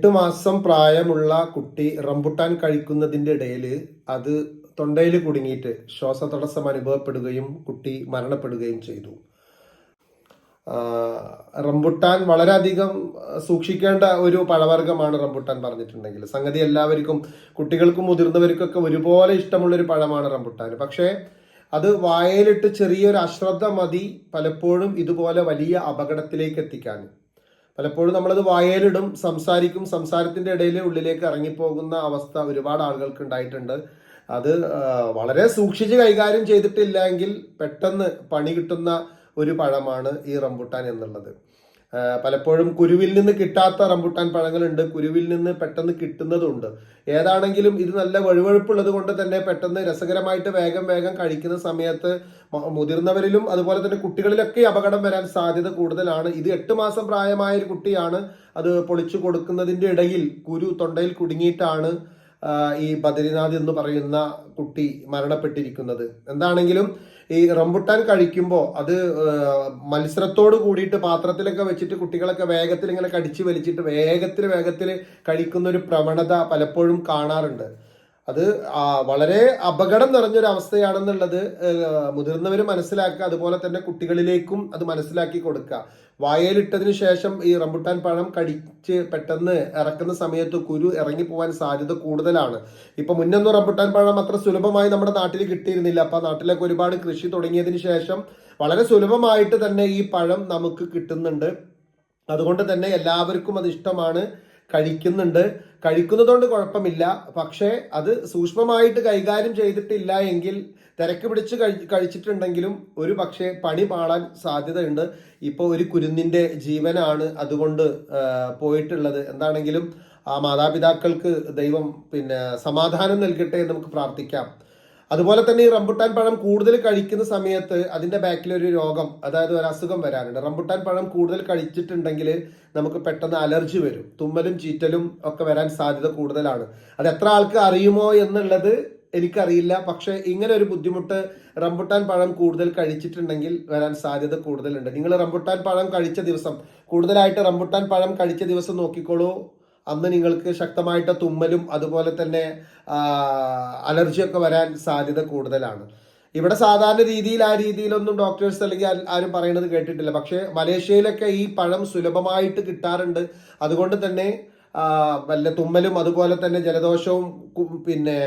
എട്ട് മാസം പ്രായമുള്ള കുട്ടി റംബുട്ടാൻ കഴിക്കുന്നതിന്റെ ഇടയിൽ അത് തൊണ്ടയിൽ കുടുങ്ങിയിട്ട് ശ്വാസതടസ്സം അനുഭവപ്പെടുകയും കുട്ടി മരണപ്പെടുകയും ചെയ്തു. റംബുട്ടാൻ വളരെയധികം സൂക്ഷിക്കേണ്ട ഒരു പഴവർഗമാണ് റംബുട്ടാൻ പറഞ്ഞിട്ടുണ്ടെങ്കിൽ. സംഗതി എല്ലാവർക്കും കുട്ടികൾക്കും മുതിർന്നവർക്കൊക്കെ ഒരുപോലെ ഇഷ്ടമുള്ളൊരു പഴമാണ് റംബുട്ടാൻ. പക്ഷേ അത് വായയിലിട്ട് ചെറിയൊരു അശ്രദ്ധ മതി പലപ്പോഴും ഇതുപോലെ വലിയ അപകടത്തിലേക്ക് എത്തിക്കാൻ. പലപ്പോഴും നമ്മളത് വായലിടും സംസാരിക്കും സംസാരത്തിന്റെ ഇടയിൽ ഉള്ളിലേക്ക് ഇറങ്ങിപ്പോകുന്ന അവസ്ഥ ഒരുപാട് ആളുകൾക്ക് ഉണ്ടായിട്ടുണ്ട്. അത് വളരെ സൂക്ഷിച്ച് കൈകാര്യം ചെയ്തിട്ടില്ലെങ്കിൽ പെട്ടെന്ന് പണി കിട്ടുന്ന ഒരു പഴമാണ് ഈ റംബുട്ടാൻ എന്നുള്ളത്. പലപ്പോഴും കുരുവിൽ നിന്ന് കിട്ടാത്ത റംബുട്ടാൻ പഴങ്ങളുണ്ട്. കുരുവിൽ നിന്ന് പെട്ടെന്ന് കിട്ടുന്നതുണ്ട്. ഏതാണെങ്കിലും ഇത് നല്ല വഴുവഴുപ്പുള്ളത് കൊണ്ട് തന്നെ പെട്ടെന്ന് രസകരമായിട്ട് വേഗം വേഗം കഴിക്കുന്ന സമയത്ത് മുതിർന്നവരിലും അതുപോലെ തന്നെ കുട്ടികളിലൊക്കെ അപകടം വരാൻ സാധ്യത കൂടുതലാണ്. ഇത് എട്ട് മാസം പ്രായമായ ഒരു കുട്ടിയാണ്. അത് പൊളിച്ചു കൊടുക്കുന്നതിന്റെ ഇടയിൽ കുരു തൊണ്ടയിൽ കുടുങ്ങിയിട്ടാണ് ഈ ബദരിനാഥ് എന്ന് പറയുന്ന കുട്ടി മരണപ്പെട്ടിരിക്കുന്നത്. എന്താണെങ്കിലും ഈ റംബുട്ടാൻ കഴിക്കുമ്പോൾ അത് മത്സരത്തോട് കൂടിയിട്ട് പാത്രത്തിലൊക്കെ വെച്ചിട്ട് കുട്ടികളൊക്കെ വേഗത്തിൽ ഇങ്ങനെ കടിച്ചു വലിച്ചിട്ട് വേഗത്തിൽ വേഗത്തിൽ കഴിക്കുന്ന ഒരു പ്രവണത പലപ്പോഴും കാണാറുണ്ട്. അത് വളരെ അപകടം നിറഞ്ഞൊരു അവസ്ഥയാണെന്നുള്ളത് മുതിർന്നവർ മനസ്സിലാക്കുക അതുപോലെ തന്നെ കുട്ടികളിലേക്കും അത് മനസ്സിലാക്കി കൊടുക്കുക. വായലിട്ടതിന് ശേഷം ഈ റംബുട്ടാൻ പഴം കടിച്ച് പെട്ടെന്ന് ഇറക്കുന്ന സമയത്ത് കുരു ഇറങ്ങി പോകാൻ സാധ്യത കൂടുതലാണ്. ഇപ്പൊ മുന്നൊന്നും റംബുട്ടാൻ പഴം അത്ര സുലഭമായി നമ്മുടെ നാട്ടിൽ കിട്ടിയിരുന്നില്ല. അപ്പൊ നാട്ടിലൊക്കെ ഒരുപാട് കൃഷി തുടങ്ങിയതിന് ശേഷം വളരെ സുലഭമായിട്ട് തന്നെ ഈ പഴം നമുക്ക് കിട്ടുന്നുണ്ട്. അതുകൊണ്ട് തന്നെ എല്ലാവർക്കും അത് ഇഷ്ടമാണ്. കഴിക്കുന്നുണ്ട്. കഴിക്കുന്നതുകൊണ്ട് കുഴപ്പമില്ല. പക്ഷേ അത് സൂക്ഷ്മമായിട്ട് കൈകാര്യം ചെയ്തിട്ടില്ല എങ്കിൽ തിരക്ക് പിടിച്ച് കഴിച്ചിട്ടുണ്ടെങ്കിലും ഒരു പക്ഷേ പണി പാളാൻ സാധ്യതയുണ്ട്. ഇപ്പോൾ ഒരു കുരുന്നിന്റെ ജീവനാണ് അതുകൊണ്ട് പോയിട്ടുള്ളത്. എന്താണെങ്കിലും ആ മാതാപിതാക്കൾക്ക് ദൈവം പിന്നെ സമാധാനം നൽകട്ടെ എന്ന് നമുക്ക് പ്രാർത്ഥിക്കാം. അതുപോലെ തന്നെ ഈ റംബുട്ടാൻ പഴം കൂടുതൽ കഴിക്കുന്ന സമയത്ത് അതിന്റെ ബാക്കിൽ ഒരു രോഗം അതായത് ഒരു അസുഖം വരാറുണ്ട്. റംബുട്ടാൻ പഴം കൂടുതൽ കഴിച്ചിട്ടുണ്ടെങ്കിൽ നമുക്ക് പെട്ടെന്ന് അലർജി വരും. തുമ്മലും ചീറ്റലും ഒക്കെ വരാൻ സാധ്യത കൂടുതലാണ്. അത് എത്ര ആൾക്ക് അറിയുമോ എന്നുള്ളത് എനിക്കറിയില്ല. പക്ഷേ ഇങ്ങനെ ഒരു ബുദ്ധിമുട്ട് റംബുട്ടാൻ പഴം കൂടുതൽ കഴിച്ചിട്ടുണ്ടെങ്കിൽ വരാൻ സാധ്യത കൂടുതലുണ്ട്. നിങ്ങൾ റംബുട്ടാൻ പഴം കഴിച്ച ദിവസം കൂടുതലായിട്ട് റംബുട്ടാൻ പഴം കഴിച്ച ദിവസം നോക്കിക്കോളൂ. അന്ന് നിങ്ങൾക്ക് ശക്തമായിട്ട് തുമ്മലും അതുപോലെ തന്നെ അലർജിയൊക്കെ വരാൻ സാധ്യത കൂടുതലാണ്. ഇവിടെ സാധാരണ രീതിയിൽ ആ രീതിയിലൊന്നും ഡോക്ടേഴ്സ് അല്ലെങ്കിൽ ആരും പറയുന്നത് കേട്ടിട്ടില്ല. പക്ഷേ മലേഷ്യയിലൊക്കെ ഈ പഴം സുലഭമായിട്ട് കിട്ടാറുണ്ട്. അതുകൊണ്ട് തന്നെ വല്ല തുമ്മലും അതുപോലെ തന്നെ ജലദോഷവും പിന്നെ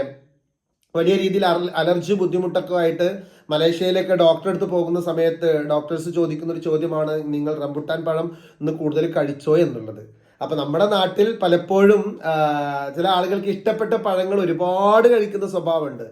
വലിയ രീതിയിൽ അലർജി ബുദ്ധിമുട്ടൊക്കെ ആയിട്ട് മലേഷ്യയിലൊക്കെ ഡോക്ടറെ അടുത്ത് പോകുന്ന സമയത്ത് ഡോക്ടേഴ്സ് ചോദിക്കുന്ന ഒരു ചോദ്യമാണ് നിങ്ങൾ റംബുട്ടാൻ പഴം ഇന്ന് കൂടുതൽ കഴിച്ചോ? എന്നുള്ളത്. അപ്പൊ നമ്മുടെ നാട്ടിൽ പലപ്പോഴും ചില ആളുകൾക്ക് ഇഷ്ടപ്പെട്ട പഴങ്ങൾ ഒരുപാട് കഴിക്കുന്ന സ്വഭാവമുണ്ട്.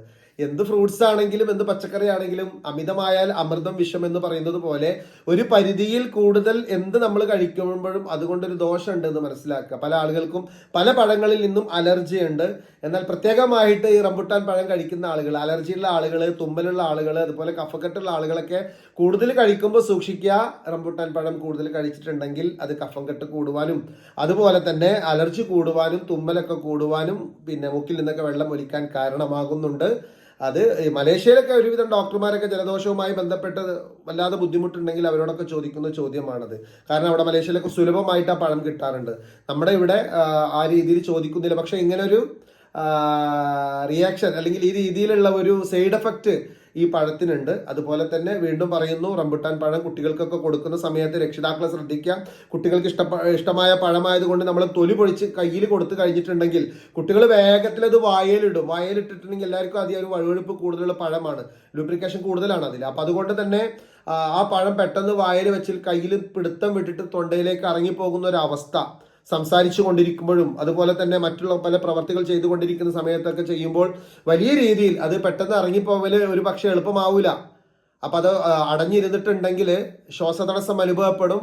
എന്ത് ഫ്രൂട്ട്സ് ആണെങ്കിലും എന്ത് പച്ചക്കറി ആണെങ്കിലും അമിതമായാൽ അമൃതം വിഷം എന്ന് പറയുന്നത് പോലെ ഒരു പരിധിയിൽ കൂടുതൽ എന്ത് നമ്മൾ കഴിക്കുമ്പോഴും അതുകൊണ്ടൊരു ദോഷമുണ്ട് എന്ന് മനസ്സിലാക്കുക. പല ആളുകൾക്കും പല പഴങ്ങളിൽ നിന്നും അലർജി ഉണ്ട് എന്നാൽ പ്രത്യേകമായിട്ട് ഈ റംബുട്ടാൻ പഴം കഴിക്കുന്ന ആളുകൾ അലർജിയുള്ള ആളുകൾ തുമ്മലുള്ള ആളുകൾ അതുപോലെ കഫക്കെട്ടുള്ള ആളുകളൊക്കെ കൂടുതൽ കഴിക്കുമ്പോൾ സൂക്ഷിക്കുക. റംബുട്ടാൻ പഴം കൂടുതൽ കഴിച്ചിട്ടുണ്ടെങ്കിൽ അത് കഫം കെട്ട് കൂടുവാനും അതുപോലെ തന്നെ അലർജി കൂടുവാനും തുമ്മലൊക്കെ കൂടുവാനും പിന്നെ മൂക്കിൽ നിന്നൊക്കെ വെള്ളം ഒലിക്കാൻ കാരണമാകുന്നുണ്ട്. അത് മലേഷ്യയിലൊക്കെ ഒരുവിധം ഡോക്ടർമാരൊക്കെ ജലദോഷവുമായി ബന്ധപ്പെട്ട് വല്ലാതെ ബുദ്ധിമുട്ടുണ്ടെങ്കിൽ അവരോടൊക്കെ ചോദിക്കുന്ന ചോദ്യമാണത്. കാരണം അവിടെ മലേഷ്യയിലൊക്കെ സുലഭമായിട്ട് ആ പഴം കിട്ടാറുണ്ട്. നമ്മുടെ ഇവിടെ ആ, രീതിയിൽ ചോദിക്കുന്നില്ല. പക്ഷെ ഇങ്ങനെ ഒരു റിയാക്ഷൻ അല്ലെങ്കിൽ ഈ രീതിയിലുള്ള ഒരു സൈഡ് എഫക്റ്റ് ഈ പഴത്തിനുണ്ട്. അതുപോലെ തന്നെ വീണ്ടും പറയുന്നു റംബുട്ടാൻ പഴം കുട്ടികൾക്കൊക്കെ കൊടുക്കുന്ന സമയത്ത് രക്ഷിതാക്കളെ ശ്രദ്ധിക്കാം. കുട്ടികൾക്ക് ഇഷ്ട ഇഷ്ടമായ പഴമായതുകൊണ്ട് നമ്മൾ തൊലി പൊളിച്ച് കയ്യിൽ കൊടുത്തു കഴിഞ്ഞിട്ടുണ്ടെങ്കിൽ കുട്ടികൾ വേഗത്തിൽ അത് വായലിടും. വായലിട്ടിട്ടുണ്ടെങ്കിൽ എല്ലാവർക്കും അധികം ഒരു വഴുവഴുപ്പ് കൂടുതലുള്ള പഴമാണ്. ലൂബ്രിക്കേഷൻ കൂടുതലാണ് അതിൽ. അപ്പം അതുകൊണ്ട് തന്നെ ആ, പഴം പെട്ടെന്ന് വായൽ വെച്ചിൽ കയ്യിൽ പിടുത്തം വിട്ടിട്ട് തൊണ്ടയിലേക്ക് ഇറങ്ങിപ്പോകുന്ന ഒരു അവസ്ഥ. സംസാരിച്ചു കൊണ്ടിരിക്കുമ്പോഴും അതുപോലെ തന്നെ മറ്റുള്ള പല പ്രവർത്തികൾ ചെയ്തുകൊണ്ടിരിക്കുന്ന സമയത്തൊക്കെ ചെയ്യുമ്പോൾ വലിയ രീതിയിൽ അത് പെട്ടെന്ന് ഇറങ്ങിപ്പോവൽ ഒരു പക്ഷെ എളുപ്പമാവില്ല അപ്പൊ അത് അടഞ്ഞിരുന്നിട്ടുണ്ടെങ്കിൽ ശ്വാസതടസ്സം അനുഭവപ്പെടും.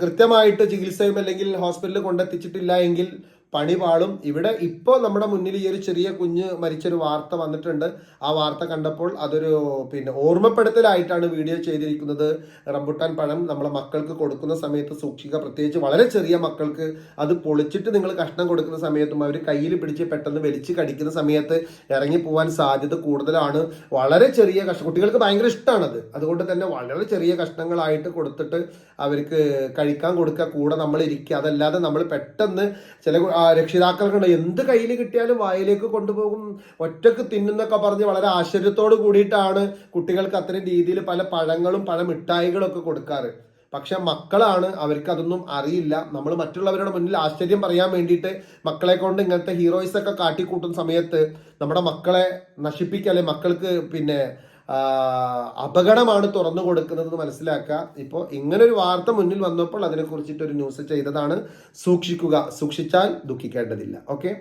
കൃത്യമായിട്ട് ചികിത്സയും അല്ലെങ്കിൽ ഹോസ്പിറ്റലിൽ കൊണ്ടെത്തിച്ചിട്ടില്ല എങ്കിൽ പണി പാളും ഇവിടെ ഇപ്പോൾ നമ്മുടെ മുന്നിൽ ഈ ഒരു ചെറിയ കുഞ്ഞ് മരിച്ചൊരു വാർത്ത വന്നിട്ടുണ്ട്. ആ വാർത്ത കണ്ടപ്പോൾ അതൊരു പിന്നെ ഓർമ്മപ്പെടുത്തലായിട്ടാണ് വീഡിയോ ചെയ്തിരിക്കുന്നത്. റംബുട്ടാൻ പഴം നമ്മളെ മക്കൾക്ക് കൊടുക്കുന്ന സമയത്ത് സൂക്ഷിക്കുക. പ്രത്യേകിച്ച് വളരെ ചെറിയ മക്കൾക്ക് അത് പൊളിച്ചിട്ട് നിങ്ങൾ കഷ്ണം കൊടുക്കുന്ന സമയത്തും അവർ കയ്യിൽ പിടിച്ച് പെട്ടെന്ന് വലിച്ച് കടിക്കുന്ന സമയത്ത് ഇറങ്ങി പോകാൻ സാധ്യത കൂടുതലാണ്. വളരെ ചെറിയ കഷ്ണം. കുട്ടികൾക്ക് ഭയങ്കര ഇഷ്ടമാണത് അതുകൊണ്ട് തന്നെ വളരെ ചെറിയ കഷ്ണങ്ങളായിട്ട് കൊടുത്തിട്ട് അവർക്ക് കഴിക്കാൻ കൊടുക്കുക. കൂടെ നമ്മൾ ഇരിക്കുക. അതല്ലാതെ നമ്മൾ പെട്ടെന്ന് ചില രക്ഷിതാക്കൾക്കുണ്ട്. എന്ത് കയ്യിൽ കിട്ടിയാലും വായിലേക്ക് കൊണ്ടുപോകും. ഒറ്റയ്ക്ക് തിന്നുന്നൊക്കെ പറഞ്ഞ് വളരെ ആശ്ചര്യത്തോട് കൂടിയിട്ടാണ് കുട്ടികൾക്ക് അത്തരം രീതിയിൽ പല പഴങ്ങളും പല മിഠായികളും ഒക്കെ കൊടുക്കാറ്. പക്ഷെ മക്കളാണ്. അവർക്ക് അതൊന്നും അറിയില്ല. നമ്മൾ മറ്റുള്ളവരുടെ മുന്നിൽ ആശ്ചര്യം പറയാൻ വേണ്ടിയിട്ട് മക്കളെ കൊണ്ട് ഇങ്ങനത്തെ ഹീറോയിസ് ഒക്കെ കാട്ടിക്കൂട്ടുന്ന സമയത്ത് നമ്മുടെ മക്കളെ നശിപ്പിക്കുക അല്ലെ മക്കൾക്ക് പിന്നെ അപകടമാണ് തുറന്നു കൊടുക്കുന്നത് മനസ്സിലാക്കുക. ഇപ്പോൾ ഇങ്ങനൊരു വാർത്ത മുന്നിൽ വന്നപ്പോൾ അതിനെ കുറിച്ചിട്ട് ഒരു ന്യൂസ് ചെയ്തതാണ് സൂക്ഷിക്കുക. സൂക്ഷിച്ചാൽ ദുഃഖിക്കേണ്ടതില്ല. ഓക്കെ?